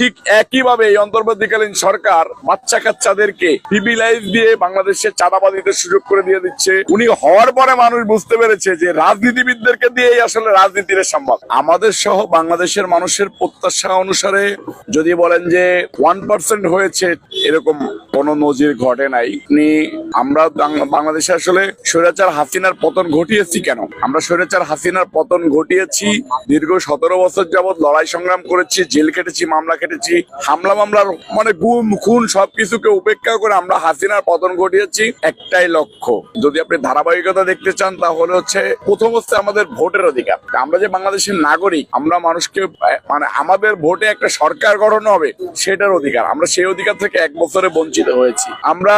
ঠিক একইভাবে এই অন্তর্বর্তীকালীন সরকার বাচ্চা কাচ্চাদেরকে প্রিভিলাইজ দিয়ে বাংলাদেশের চাঁদাবাদিতে সুযোগ করে দিয়ে দিচ্ছে। উনি হওয়ার পরে মানুষ বুঝতে পেরেছে যে রাজনীতিবিদদেরকে দিয়েই আসলে রাজনীতির সম্ভব আমাদের সহ বাংলাদেশের মানুষের প্রত্যাশা অনুসারে যদি বলেন যে ওয়ান পার্সেন্ট হয়েছে, এরকম কোনো নজির ঘটে নাই। আপনি আমরা বাংলাদেশে আসলে স্বৈরাচার হাসিনার পতন ঘটিয়েছি কেন? আমরা স্বৈরাচার হাসিনার পতন ঘটিয়েছি, দীর্ঘ সতেরো বছর যাবৎ লড়াই সংগ্রাম করেছি, জেল কেটেছি মামলা হামলা মামলার মানে গুম, খুন সবকিছুকে উপেক্ষা করে আমরা হাসিনার পতন ঘটিয়েছি একটাই লক্ষ্য। যদি আপনি ধারাবাহিকতা দেখতে চান, তাহলে হচ্ছে প্রথম হচ্ছে আমাদের ভোটের অধিকার। আমরা যে বাংলাদেশের নাগরিক, আমরা মানুষকে মানে আমাদের ভোটে একটা সরকার গঠন হবে, সেটার অধিকার। আমরা সেই অধিকার থেকে এক বছরে বঞ্চিত হয়েছি। আমরা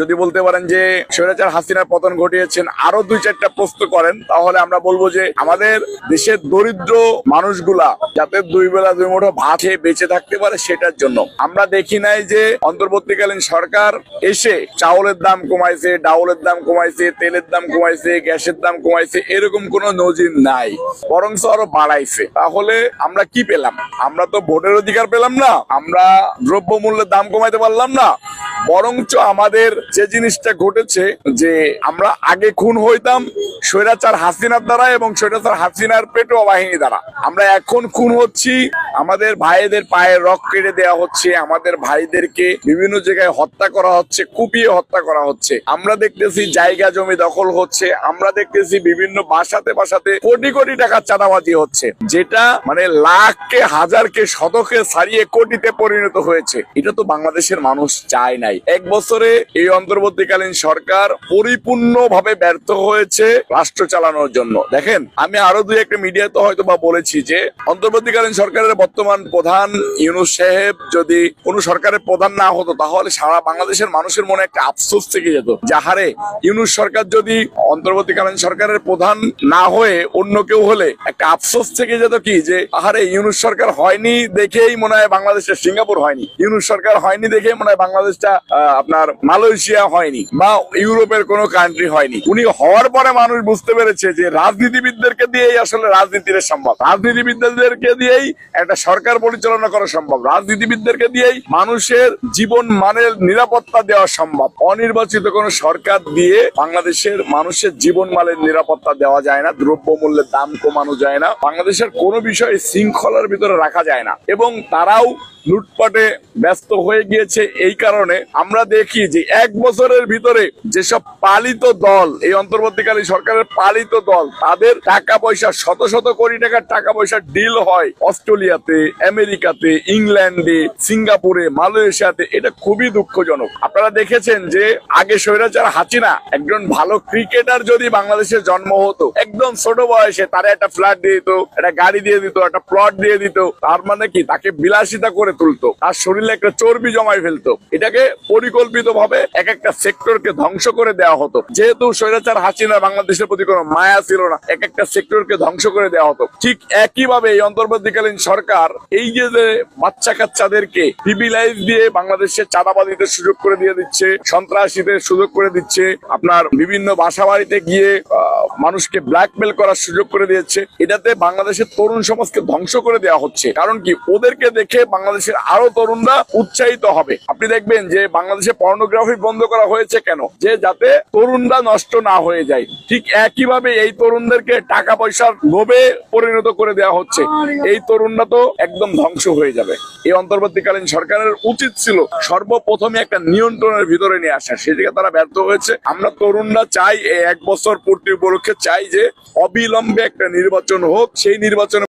যদি বলতে পারেন যে স্বৈরাচার হাসিনার পতন ঘটিয়েছেন, আরও দুই চারটা প্রশ্ন করেন, তাহলে আমরা বলব যে আমাদের দেশের দরিদ্র মানুষগুলা যাতে দুই বেলা দুই মুঠো ভাত খেয়ে বেঁচে থাকতে পারে সেটার জন্য। আমরা দেখি নাই যে অন্তর্বর্তীকালীন সরকার এসে চাউলের দাম কমাইছে, ডাউলের দাম কমাইছে, তেলের দাম কমাইছে, গ্যাসের দাম কমাইছে, এরকম কোনো নজির নাই। বরঞ্চ আরও বাড়াইছে। তাহলে আমরা কি পেলাম? আমরা তো ভোটের অধিকার পেলাম না। আমরা দ্রব্য মূল্যের দাম কমাইতে পারলাম না। বরঞ্চ আমাদের যে জিনিসটা ঘটেছে যে আমরা আগে খুন হইতাম স্বৈরাচার হাসিনার দ্বারা এবং স্বৈরাচার হাসিনার পেটোয়া বাহিনী দ্বারা। আমরা এখন খুন হচ্ছি আমাদের ভাইদের পায়ে রক কেটে দেওয়া হচ্ছে, আমাদের ভাইদেরকে বিভিন্ন জায়গায় হত্যা করা হচ্ছে, কুপিয়ে হত্যা করা হচ্ছে। আমরা দেখতেছি জায়গা জমি দখল হচ্ছে, আমরা দেখতেছি বিভিন্ন বাসাতে বাসাতে কোটি কোটি টাকার চাঁদাবাজি হচ্ছে। যেটা মানে লাখকে, হাজারকে, শতকে ছাড়িয়ে কোটিতে পরিণত হয়েছে। এটা তো বাংলাদেশের মানুষ চায় নাই। এক বছরে এই অন্তর্বর্তীকালীন সরকার পরিপূর্ণ ভাবে ব্যর্থ হয়েছে রাষ্ট্র চালানোর জন্য। দেখেন, আমি আরও দুই একটা মিডিয়াতে হয়তো বা বলেছি যে, অন্তর্বর্তীকালীন সরকারের বর্তমান প্রধান ইউনুস সাহেব যদি কোনো সরকারের প্রধান না হতো, তাহলে সারা বাংলাদেশের মানুষের মনে একটা আফসোস থেকে যেত। যাহারে ইউনুস সরকার যদি অন্তর্বর্তীকালীন সরকারের প্রধান না হয়ে অন্য কেউ হলে একটা আফসোস থেকে যেত কি, যে আহারে ইউনুস সরকার হয়নি দেখেই মনে হয় বাংলাদেশের সিঙ্গাপুর হয়নি। ইউনুস সরকার হয়নি দেখেই মনে হয় বাংলাদেশটা আপনার মালয়েশিয়া হয়নি বা ইউরোপের কোনো কান্ট্রি হয়নি। উনি হওয়ার পরে মানুষ বুঝতে পেরেছে যে রাজনীতিবিদদেরকে দিয়েই আসলে রাজনীতির সম্ভব। রাজনীতিবিদদেরকে দিয়েই একটা সরকার পরিচালনা করা সম্ভব। রাজনীতিবিদদেরকে দিয়েই মানুষের জীবন মানের নিরাপত্তা দেওয়া সম্ভব। অনির্বাচিত কোন সরকার দিয়ে বাংলাদেশের মানুষের জীবন মানের নিরাপত্তা দেওয়া যায় না দ্রব্য মূল্যের দাম কমানো যায় না। বাংলাদেশের কোনো বিষয়ে শৃঙ্খলার ভিতরে রাখা যায় না। এবং তারাও লুটপাটে ব্যস্ত হয়ে গিয়েছে এই কারণে আমরা দেখি যে এক বছরের ভিতরে যেসব পালিত দল, এই অন্তর্বর্তীকালীন সরকারের পালিত দল, তাদের টাকা পয়সা, শত শত কোটি টাকার টাকা পয়সার ডিল হয় অস্ট্রেলিয়াতে, আমেরিকাতে, ইংল্যান্ডে, সিঙ্গাপুরে, মালয়েশিয়াতে। এটা খুবই দুঃখজনক। আপনারা দেখেছেন যে আগে স্বৈরাচার হাসিনা একজন ভালো ক্রিকেটার যদি বাংলাদেশে জন্ম হতো, একদম ছোট বয়সে তারা একটা ফ্ল্যাট দিয়ে দিত, একটা গাড়ি দিয়ে দিত, একটা প্লট দিয়ে দিত, তার মানে কি? তাকে বিলাসিতা করে তুলতো। তার শরীরে একটা চর্বি জমাই ফেলতো। এটাকে পরিকল্পিত ভাবে এক একটা সেক্টরকে ধ্বংস করে দেওয়া হতো। যেহেতু স্বৈরাচার হাসিনা বাংলাদেশের প্রতি কোনো মায়া ছিল না এক একটা সেক্টরকে ধ্বংস করে দেওয়া হতো। ঠিক একইভাবে এই অন্তর্বর্তীকালীন সরকার এই যে বাচ্চা কাচ্চাদেরকে প্রিভিলাইজ দিয়ে বাংলাদেশের চাঁদাবাদিতে সুযোগ করে দিয়ে দিচ্ছে সন্ত্রাসীদের সুযোগ করে দিচ্ছে, আপনার বিভিন্ন বাসা বাড়িতে গিয়ে মানুষকে ব্ল্যাকমেল করার সুযোগ করে দিয়েছে, এটাতে বাংলাদেশের তরুণ সমাজকে ধ্বংস করে দেওয়া হচ্ছে। কারণ কি? ওদেরকে দেখে বাংলাদেশের আরও তরুণরা উৎসাহিত হবে। আপনি দেখবেন যে বাংলাদেশে পর্নোগ্রাফি বন্ধ করা হয়েছে কেন? যে যাতে তরুণরা নষ্ট না হয়ে যায়। ঠিক একইভাবে এই তরুণদেরকে টাকা পয়সার লোভে পরিণত করে দেওয়া হচ্ছে। এই তরুণরা তো একদম ধ্বংস হয়ে যাবে। এই অন্তর্বর্তীকালীন সরকারের উচিত ছিল সর্বপ্রথমে একটা নিয়ন্ত্রণের ভিতরে নিয়ে আসা। সেদিকে তারা ব্যর্থ হয়েছে। আমরা তরুণরা চাই এক বছর পূর্তি উপলক্ষে চাই যে অবিলম্বে একটা নির্বাচন হোক। সেই নির্বাচনে